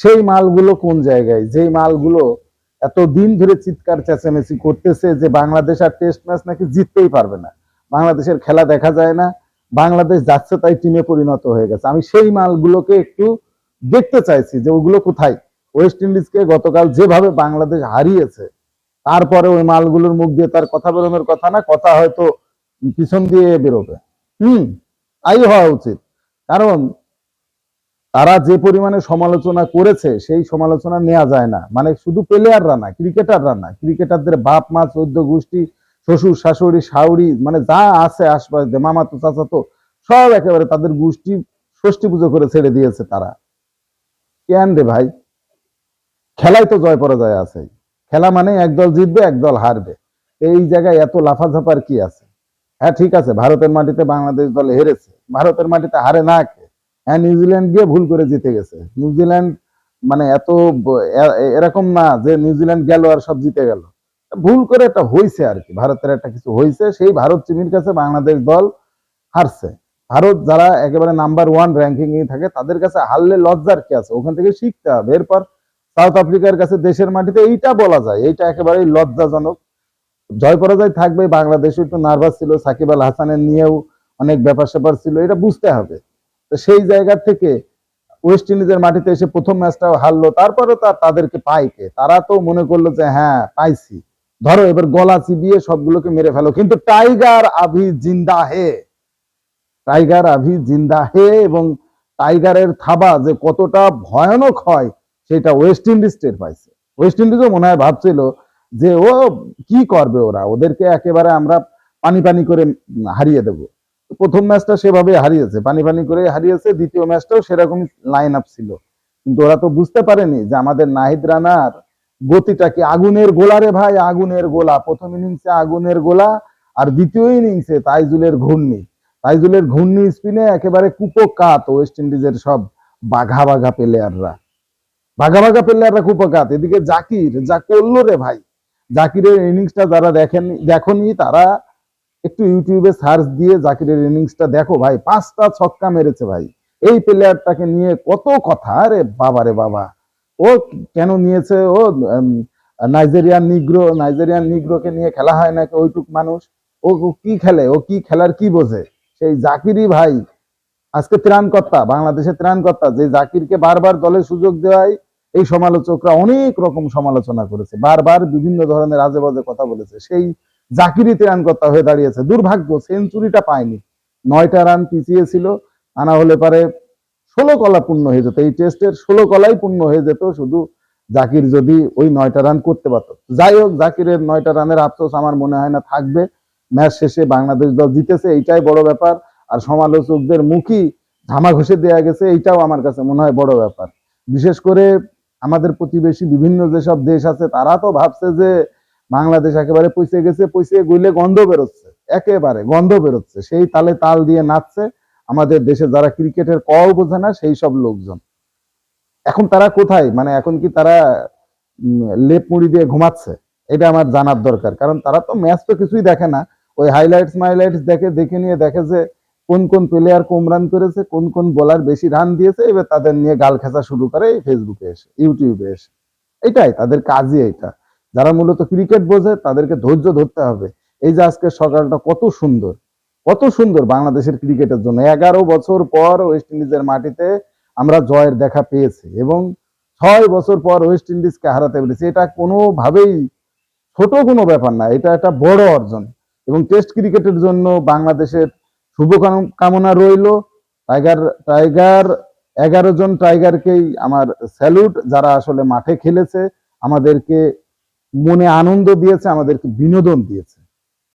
সেই মালগুলো কোন জায়গায়? যেই মালগুলো এত দিন ধরে চিৎকার, চেঁচামেচি করতেছে যে বাংলাদেশ আর টেস্ট ম্যাচ নাকি জিততেই পারবে না। বাংলাদেশের খেলা দেখা যায় না, বাংলাদেশ যাচ্ছে তাই টিমে পরিণত হয়ে গেছে। আমি সেই মালগুলোকে একটু দেখতে চাইছি যে ওগুলো কোথায়? ওয়েস্ট ইন্ডিজকে গতকাল যেভাবে বাংলাদেশ হারিয়েছে, তারপরে ওই মালগুলোর মুখ দিয়ে তার কথা বেরোনোর কথা না, কথা হয়তো পিছন দিয়ে বেরোবে। হুম, তাই হওয়া উচিত। কারণ তারা যে পরিমাণে সমালোচনা করেছে, সেই সমালোচনা নেওয়া যায় না। মানে শুধু প্লেয়াররা না ক্রিকেটাররা না। ক্রিকেটারদের বাপ, মা, চোদ্দ গোষ্ঠী, শ্বশুর, শাশুড়ি, শাউড়ি মানে যা আছে আশপাশ মামাতো চাচাতো সব একেবারে তাদের গোষ্ঠী ষষ্ঠী পুজো করে ছেড়ে দিয়েছে তারা। কেন রে ভাই? খেলায় তো জয় পরাজয় আছে খেলা মানে একদল জিতবে, একদল হারবে। এই জায়গায় এত লাফাঝাপার কি আছে? হ্যাঁ ঠিক আছে, ভারতের মাটিতে বাংলাদেশ দল হেরেছে। ভারতের মাটিতে হারে না হ্যাঁ নিউজিল্যান্ড গিয়ে ভুল করে জিতে গেছে। নিউজিল্যান্ড মানে এত এরকম না যে নিউজিল্যান্ড গেল আর সব জিতে গেল। ভুল করে একটা হইছে আর কি, ভারতের একটা কিছু হইছে, সেই ভারত টিমের কাছে বাংলাদেশ দল হারছে। ভারত যারা একেবারে নাম্বার ওয়ান র্যাঙ্কিং এ থাকে, তাদের কাছে হারলে লজ্জার কি আছে? ওখান থেকে শিখতে হবে। এরপর সাউথ আফ্রিকার কাছে দেশের মাটিতে এইটা বলা যায়, এইটা একেবারেই লজ্জাজনক। জয় পরাজয় থাকবে বাংলাদেশ একটু নার্ভাস ছিল, সাকিব আল হাসানের নিয়েও অনেক ব্যাপার স্যাপার ছিল, এটা বুঝতে হবে। সেই জায়গা থেকে ওয়েস্ট ইন্ডিজের মাটিতে এসে প্রথম ম্যাচটাও হারলো। তারপরে তার তাদেরকে পাইকে তারা তো মনে করল যে হ্যাঁ পাইছি। ধরো, এবার গলা চিবিয়ে সবগুলোকে মেরে ফেলো। কিন্তু টাইগার আভি জিন্দা হে টাইগার আভি জিন্দা হে এবং টাইগারের থাবা যে কতটা ভয়ানক হয়, সেটা ওয়েস্ট ইন্ডিজ টের পাইছে। ওয়েস্ট ইন্ডিজও মনে হয় ভাবছিল যে, ও কি করবে ওরা? ওদেরকে একেবারে আমরা পানি পানি করে হারিয়ে দেব। প্রথম ম্যাচটা সেভাবে হারিয়েছে, পানি পানি করে হারিয়েছে, দ্বিতীয় ম্যাচটাও সেরকম লাইন আপ ছিল। কিন্তু ওরা তো বুঝতে পারেনি যে আমাদের নাহিদ রানার গতিটা কি আগুনের গোলা রে ভাই, আগুনের গোলা। প্রথম ইনিংসে আগুনের গোলা আর দ্বিতীয় ইনিংসে তাইজুলের ঘূর্ণি। তাইজুলের ঘূর্ণি স্পিনে একেবারে কুপকাত ওয়েস্ট ইন্ডিজের সব বাঘা বাঘা প্লেয়াররা বাঘা বাঘা প্লেয়াররা কুপকাত। এদিকে জাকির, যা করল রে ভাই। জাকিরের ইনিংসটা যারা দেখেন দেখনি, তারা একটু ইউটিউবে সার্চ দিয়ে জাকিরের ইনিংসটা দেখো ভাই, পাঁচটা ছক্কা মেরেছে ভাই। এই প্লেয়ারটাকে নিয়ে কত কথা রে বাবা রে বাবা। ও কেন নিয়েছে? ও নাইজেরিয়ান নিগ্রো নাইজেরিয়ান নিগ্রোকে নিয়ে খেলা হয় নাকি ওইটুক মানুষ? ও কি খেলে? ও কি খেলার কি বোঝে? সেই জাকিরই ভাই, আজকে ত্রাণকর্তা, বাংলাদেশের ত্রাণকর্তা, যে জাকিরকে বারবার দলে সুযোগ দেওয়ায় এই সমালোচকরা অনেক রকম সমালোচনা করেছে। বারবার বিভিন্ন ধরনের আজে বাজে কথা বলেছে। সেই জাকিরই ত্রাণকর্তা হয়ে দাঁড়িয়েছে। দুর্ভাগ্য, সেঞ্চুরিটা পায়নি। নয়টা রান পিছিয়ে ছিল, তা না হলে পারে ষোলো কলা পূর্ণ হয়ে যেত। এই টেস্টের ষোলো কলাই পূর্ণ হয়ে যেত, শুধু জাকির যদি ওই নয়টা রান করতে পারতো। যাই হোক, জাকিরের নয়টা রানের আফসোস আমার মনে হয় না থাকবে। ম্যাচ শেষে বাংলাদেশ দল জিতেছে, এইটাই বড় ব্যাপার। আর সমালোচকদের মুখী ধামা ঘষে দেওয়া গেছে, এইটাও আমার কাছে মনে হয় বড় ব্যাপার। বিশেষ করে আমাদের প্রতিবেশী বিভিন্ন যেসব দেশ আছে, তারা তো ভাবছে যে বাংলাদেশ একেবারে পয়সে গেছে পয়সে গইলে গন্ধ বেরোচ্ছে। একেবারে গন্ধ বেরোচ্ছে। সেই তালে তাল দিয়ে নাচছে। আমাদের দেশে যারা ক্রিকেটের কও বোঝে না, সেই সব লোকজন। এখন তারা কোথায়? মানে এখন কি তারা লেপ মুড়ি দিয়ে ঘুমাচ্ছে? এটা আমার জানার দরকার। কারণ তারা তো ম্যাচ তো কিছুই দেখে না। ওই হাইলাইটস মাইলাইটস দেখে দেখে নিয়ে দেখে যে কোন কোন প্লেয়ার কম রান করেছে, কোন কোন বোলার বেশি রান দিয়েছে, এবার তাদের নিয়ে গাল খেঁচা শুরু করে ফেসবুকে এসে ইউটিউবে এসে। এটাই, তাদের কাজই এটা। যারা মূলত ক্রিকেট বোঝে, তাদেরকে ধৈর্য ধরতে হবে। এই যে আজকে সকালটা কত সুন্দর কত সুন্দর বাংলাদেশের ক্রিকেটের জন্য। এগারো বছর পর ওয়েস্ট ইন্ডিজের মাটিতে আমরা জয়ের দেখা পেয়েছি এবং ছয় বছর পর ওয়েস্ট ইন্ডিজকে হারাতে পেরেছি। এটা কোনোভাবেই ছোট কোনো ব্যাপার না, এটা একটা বড় অর্জন। এবং টেস্ট ক্রিকেটের জন্য বাংলাদেশের শুভ কামনা রইল। টাইগার টাইগার এগারো জন টাইগারকেই আমার স্যালুট যারা আসলে মাঠে খেলেছে, আমাদেরকে মনে আনন্দ দিয়েছে আমাদেরকে বিনোদন দিয়েছে।